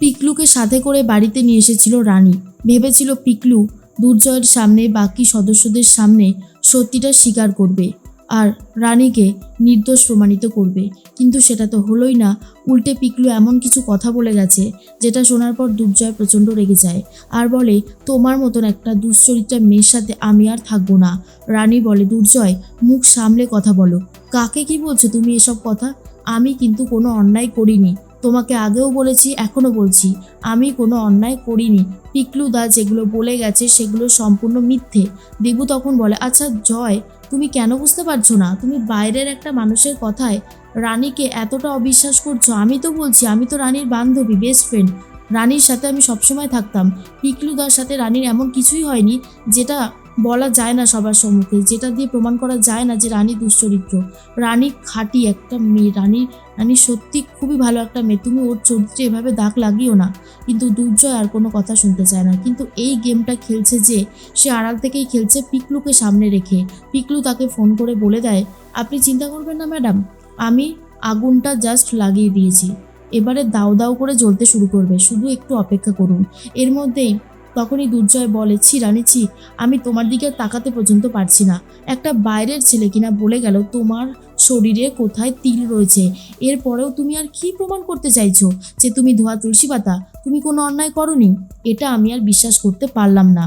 পিকলুকে সাথে করে বাড়িতে নিয়ে এসেছিল রানী। ভেবেছিল পিকলু দুর্জয়ের সামনে বাকি সদস্যদের সামনে সত্যিটা স্বীকার করবে আর রানীকে নির্দোষ প্রমাণিত করবে। কিন্তু সেটা তো হলোই না। উল্টে পিকলু এমন কিছু কথা বলে গেছে, যেটা শোনার পর দুর্জয় প্রচণ্ড রেগে যায় আর বলে, তোমার মতন একটা দুশ্চরিত্রা মেয়ের সাথে আমি আর থাকব না। রানী বলে, দুর্জয়, মুখ সামলে কথা বলো। কাকে কি বলছো তুমি এসব কথা? আমি কিন্তু কোনো অন্যায় করিনি। তোমাকে আগেও বলেছি, এখনও বলছি। আমি কোনো অন্যায় করিনি। পিকলু দা যেগুলো বলে গেছে সেগুলো সম্পূর্ণ মিথ্যে। দেবু তখন বলে আচ্ছা জয়, তুমি কেন বুঝতে পারছ না? তুমি বাইরের একটা মানুষের কথায় রানীকে এতটা অবিশ্বাস করছ। আমি তো বলছি, আমি তো রানীর বান্ধবী বেস্ট ফ্রেন্ড রানীর সাথে আমি সবসময় থাকতাম। পিকলুদার সাথে রানীর এমন কিছুই হয়নি যেটা বলা যায় না সবার সম্মুখে। যেটা দিয়ে প্রমাণ করা যায় না যে রানী দুশ্চরিত্র। রানী খাঁটি একটা মেয়ে। রানী রানী সত্যি খুবই ভালো একটা মেয়ে। তুমি ওর চরিত্রে এভাবে দাগ লাগিও না। কিন্তু দুর্জয় আর কোনো কথা শুনতে চায় না। কিন্তু এই গেমটা খেলছে যে, সে আড়াল থেকেই খেলছে পিকলুকে সামনে রেখে। পিকলু তাকে ফোন করে বলে দেয়, আপনি চিন্তা করবেন না, ম্যাডাম। আমি আগুনটা জাস্ট লাগিয়ে দিয়েছি। এবারে দাও দাও করে জ্বলতে শুরু করবে। শুধু একটু অপেক্ষা করুন। এর মধ্যেই তখনই দুর্জয় বলে, ছি রানী, ছি, আমি তোমার দিকে তাকাতে পর্যন্ত পারছি না। একটা বাইরের ছেলে কিনা বলে গেল, তোমার শরীরে কোথায় তিল রয়েছে? এরপরেও তুমি আর কি প্রমাণ করতে চাইছো যে তুমি ধোয়া তুলসী পাতা? তুমি কোনো অন্যায় করনি? এটা আমি আর বিশ্বাস করতে পারলাম না।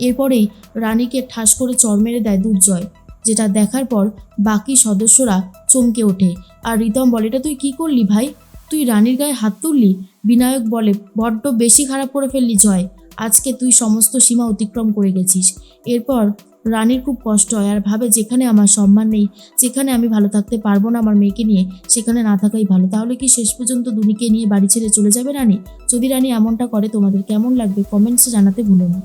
এরপরেই রানীকে ঠাস করে চর মেরে দেয় দুর্জয়, যেটা দেখার পর বাকি সদস্যরা চমকে ওঠে। আর রিতম বলে, এটা তুই কি করলি ভাই? তুই রানীর গায়ে হাত তুললি? বিনায়ক বলে, বড্ড বেশি খারাপ করে ফেললি জয়। আজকে তুই সমস্ত সীমা অতিক্রম করে গেছিস। এরপর রানীর খুব কষ্ট হয় আর ভাবে যেখানে আমার সম্মান নেই, যেখানে আমি ভালো থাকতে পারব না আমার মেয়েকে নিয়ে, সেখানে না থাকাই ভালো। তাহলে কি শেষ পর্যন্ত দুনিকে নিয়ে বাড়ি ছেড়ে চলে যাবে রানী? যদি রানী এমনটা করে তোমাদের কেমন লাগবে কমেন্টসে জানাতে ভুলো না।